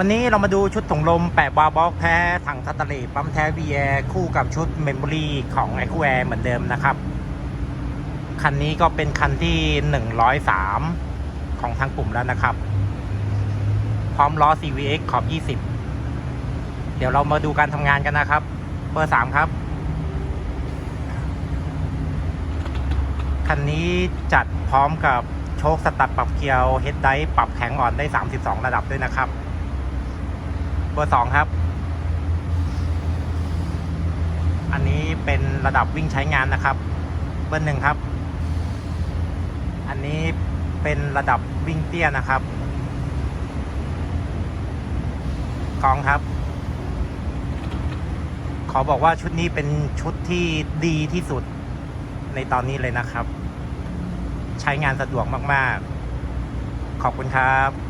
วันนี้เรามาดูชุดถุงลมแปะวาล์วบล็อกแท้ถังสแตนเลสปั๊มแท้ v ีแอคู่กับชุดเมมโมรีของไอคูแอร์เหมือนเดิมนะครับ คันนี้ก็เป็นคันที่ 103 ของทางกลุ่มแล้วนะครับ พร้อมล้อ CVX ขอบ 20 เดี๋ยวเรามาดูการทำงานกันนะครับ เบอร์ 3 ครับ คันนี้จัดพร้อมกับโชคสตัดปรับเกียวเฮดไดปรับแข็งอ่อนได้ 32 ระดับด้วยนะครับ บอร์2ครับ อันนี้เป็นระดับวิ่งใช้งานนะครับ เบอร์หนึ่งครับ อันนี้เป็นระดับวิ่งเตี้ยนะครับกองครับ ขอบอกว่าชุดนี้เป็นชุดที่ดีที่สุดในตอนนี้เลยนะครับ ใช้งานสะดวกมาก ๆ ขอบคุณครับ